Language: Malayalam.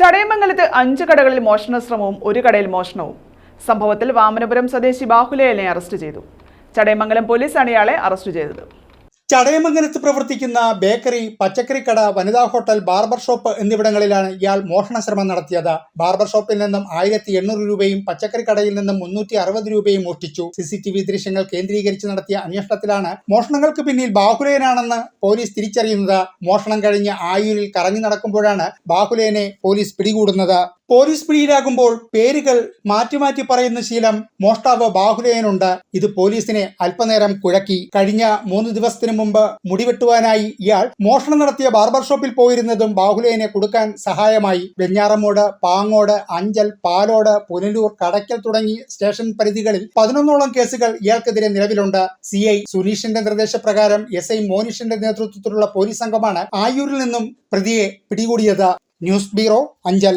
ചടയമംഗലത്ത് അഞ്ച് കടകളിൽ മോഷണ ശ്രമവും ഒരു കടയിൽ മോഷണവും. സംഭവത്തിൽ വാമനപുരം സ്വദേശി ബാഹുലയലിനെ അറസ്റ്റ് ചെയ്തു. ചടയമംഗലം പോലീസാണ് ഇയാളെ അറസ്റ്റ് ചെയ്തത്. ചടയമംഗലത്ത് പ്രവർത്തിക്കുന്ന ബേക്കറി പച്ചക്കറി കട വനിതാ ഹോട്ടൽ ബാർബർ ഷോപ്പ് എന്നിവിടങ്ങളിലാണ് ഇയാൾ മോഷണ ശ്രമം നടത്തിയത്. ബാർബർ ഷോപ്പിൽ നിന്നും ആയിരത്തി എണ്ണൂറ് രൂപയും പച്ചക്കറി കടയിൽ നിന്നും മുന്നൂറ്റി അറുപത് രൂപയും മോഷ്ടിച്ചു. സി സി ടി വി ദൃശ്യങ്ങൾ കേന്ദ്രീകരിച്ച് നടത്തിയ അന്വേഷണത്തിലാണ് മോഷണങ്ങൾക്ക് പിന്നിൽ ബാഹുലേനാണെന്ന് പോലീസ് തിരിച്ചറിയുന്നത്. മോഷണം കഴിഞ്ഞ് ആയൂരിൽ കറങ്ങി നടക്കുമ്പോഴാണ് ബാഹുലേനെ പോലീസ് പിടികൂടുന്നത്. പോലീസ് പിടിയിലാകുമ്പോൾ പേരുകൾ മാറ്റി മാറ്റി പറയുന്ന ശീലം മോഷ്ടാവ് ബാഹുലേനുണ്ട് ഇത് പോലീസിനെ അല്പനേരം കുഴക്കി. കഴിഞ്ഞ മൂന്ന് ദിവസത്തിനു മുമ്പ് മുടിവെട്ടുവാനായി ഇയാൾ മോഷണം നടത്തിയ ബാർബർ ഷോപ്പിൽ പോയിരുന്നതും ബാഹുലേനെ കൊടുക്കാൻ സഹായമായി. വെഞ്ഞാറമൂട് പാങ്ങോട് അഞ്ചൽ പാലോട് പുനലൂർ കടയ്ക്കൽ തുടങ്ങി സ്റ്റേഷൻ പരിധികളിൽ പതിനൊന്നോളം കേസുകൾ ഇയാൾക്കെതിരെ നിലവിലുണ്ട്. സി ഐ സുനീഷിന്റെ നിർദ്ദേശപ്രകാരം എസ് ഐ മോനിഷിന്റെ നേതൃത്വത്തിലുള്ള പോലീസ് സംഘമാണ് ആയൂരിൽ നിന്നും പ്രതിയെ പിടികൂടിയത്. News bureau Anchal.